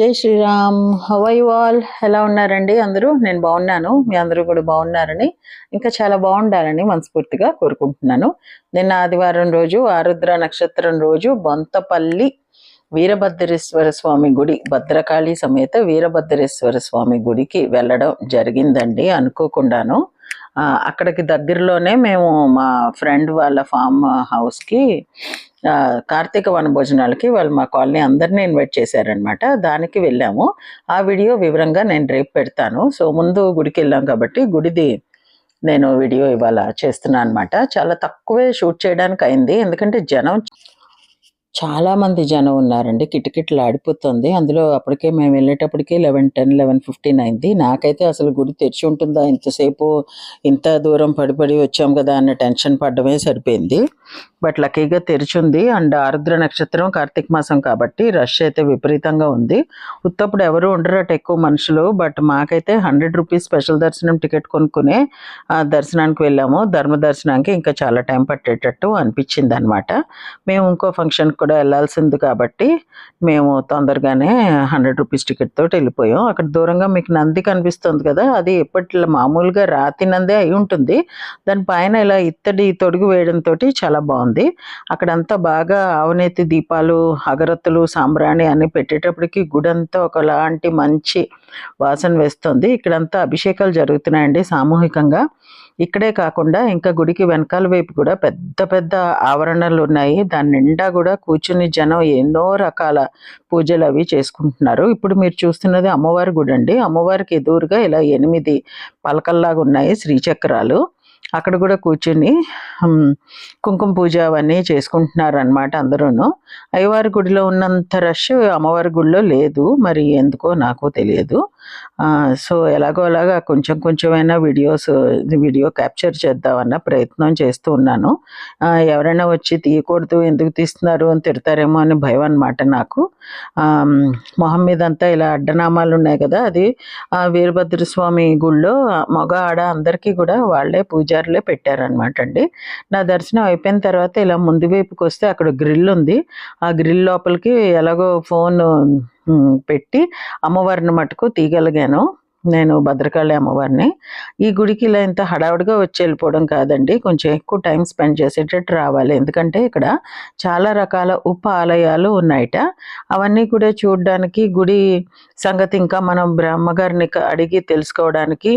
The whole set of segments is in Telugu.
జై శ్రీరామ్. హవై వాల్ ఎలా ఉన్నారండి? అందరూ? నేను బాగున్నాను. మీ అందరూ కూడా బాగున్నారని ఇంకా చాలా బాగుండాలని మనస్ఫూర్తిగా కోరుకుంటున్నాను. నిన్న ఆదివారం రోజు ఆరుద్ర నక్షత్రం రోజు బొంతపల్లి వీరభద్రేశ్వర స్వామి గుడి భద్రకాళి సమేత వీరభద్రేశ్వర స్వామి గుడికి వెళ్ళడం జరిగిందండి అనుకోకుండాను. అక్కడికి దగ్గరలోనే మేము మా ఫ్రెండ్ వాళ్ళ ఫామ్ హౌస్కి కార్తీక వన భోజనాలకి వాళ్ళు మా కాలనీ అందరినీ ఇన్వైట్ చేశారనమాట దానికి వెళ్ళాము. ఆ వీడియో వివరంగా నేను రేపు పెడతాను. సో ముందు గుడికి వెళ్ళాం కాబట్టి గుడిది నేను వీడియో ఇవాళ చేస్తున్నాను అనమాట చాలా తక్కువే షూట్ చేయడానికి అయింది. ఎందుకంటే జనం చాలామంది జనం ఉన్నారండి. కిటకిటలు ఆడిపోతుంది అందులో అప్పటికే మేము వెళ్ళేటప్పటికే లెవెన్ టెన్ లెవెన్ ఫిఫ్టీన్ అయింది. నాకైతే అసలు గుడి తెరిచి ఉంటుందా? ఇంతసేపు ఇంత దూరం పడిపడి వచ్చాం కదా అన్న టెన్షన్ పడ్డమే సరిపోయింది. బట్ లక్కీగా తెరిచుంది. అండ్ ఆరుద్ర నక్షత్రం కార్తీక మాసం కాబట్టి రష్ అయితే విపరీతంగా ఉంది. ఉత్తప్పుడు ఎవరు ఉండరట ఎక్కువ మనుషులు. బట్ మాకైతే హండ్రెడ్ రూపీస్ స్పెషల్ దర్శనం టికెట్ కొనుక్కునే దర్శనానికి వెళ్ళాము. ధర్మ దర్శనానికి ఇంకా చాలా టైం పట్టేటట్టు అనిపించింది అనమాట మేము ఇంకో ఫంక్షన్కి కూడా వెళ్ళాల్సింది కాబట్టి మేము తొందరగానే హండ్రెడ్ రూపీస్ టికెట్ తోటి వెళ్ళిపోయాం. అక్కడ దూరంగా మీకు నంది కనిపిస్తుంది కదా అది ఎప్పట్లో మామూలుగా రాతి నందే అయి ఉంటుంది. దాని పైన ఇలా ఇత్తడి తొడుగు వేయడంతో చాలా బాగుంది. అక్కడంతా బాగా ఆవునేతి దీపాలు అగరత్తులు సాంబ్రాణి అన్ని పెట్టేటప్పటికి గుడంతా ఒకలాంటి మంచి వాసన వేస్తుంది. ఇక్కడంతా అభిషేకాలు జరుగుతున్నాయండి సామూహికంగా. ఇక్కడే కాకుండా ఇంకా గుడికి వెనకాల వైపు కూడా పెద్ద పెద్ద ఆవరణలు ఉన్నాయి. దాని నిండా కూడా కూర్చుని జనం ఎన్నో రకాల పూజలు అవి చేసుకుంటున్నారు. ఇప్పుడు మీరు చూస్తున్నది అమ్మవారి గుడి అండి అమ్మవారికి ఎదురుగా ఇలా ఎనిమిది పలకల్లాగా ఉన్నాయి శ్రీచక్రాలు. అక్కడ కూడా కూర్చుని కుంకుమ పూజ అవన్నీ చేసుకుంటున్నారు అనమాట అందరూను. అయ్యవారి గుడిలో ఉన్నంత రష్ అమ్మవారి గుడిలో లేదు మరి ఎందుకో నాకు తెలియదు. ఆ, సో ఎలాగో అలాగా కొంచెం కొంచెమైనా వీడియోస్ వీడియో క్యాప్చర్ చేద్దామన్న ప్రయత్నం చేస్తూ ఉన్నాను. ఎవరైనా వచ్చి తీయకూడదు ఎందుకు తీస్తున్నారు అని తిడతారేమో అని భయం అనమాట నాకు. ఆ, మొహం మీద అంతా ఇలా అడ్డనామాలు ఉన్నాయి కదా అది ఆ వీరభద్ర స్వామి గుళ్ళో మగ ఆడ అందరికీ కూడా వాళ్ళే పూజారులే పెట్టారనమాట అండి. నా దర్శనం అయిపోయిన తర్వాత ఇలా ముందు వైపుకి వస్తే అక్కడ గ్రిల్ ఉంది. ఆ గ్రిల్ లోపలికి ఎలాగో ఫోన్ పెట్టి అమ్మవారిని మటుకు తీయగలిగాను. నేను భద్రకాళి అమ్మవారిని. ఈ గుడికి ఇలా ఇంత హడావుడిగా వచ్చి వెళ్ళిపోవడం కాదండి. కొంచెం ఎక్కువ టైం స్పెండ్ చేసేటట్టు రావాలి. ఎందుకంటే ఇక్కడ చాలా రకాల ఉప ఆలయాలు ఉన్నాయట. అవన్నీ కూడా చూడడానికి గుడి సంగతి ఇంకా మనం బ్రహ్మగారిని అడిగి తెలుసుకోవడానికి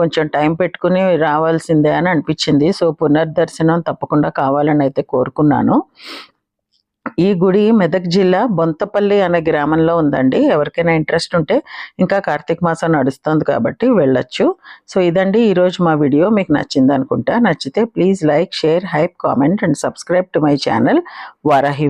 కొంచెం టైం పెట్టుకుని రావాల్సిందే అని అనిపించింది. సో పునర్దర్శనం తప్పకుండా కావాలని అయితే కోరుకున్నాను. ఈ గుడి మెదక్ జిల్లా బొంతపల్లి అనే గ్రామంలో ఉందండి. ఎవరికైనా ఇంట్రెస్ట్ ఉంటే ఇంకా కార్తీక మాసం నడుస్తుంది కాబట్టి వెళ్ళొచ్చు. సో ఇదండి ఈరోజు మా వీడియో. మీకు నచ్చింది అనుకుంటా నచ్చితే please like share hype comment and subscribe to my channel Varahi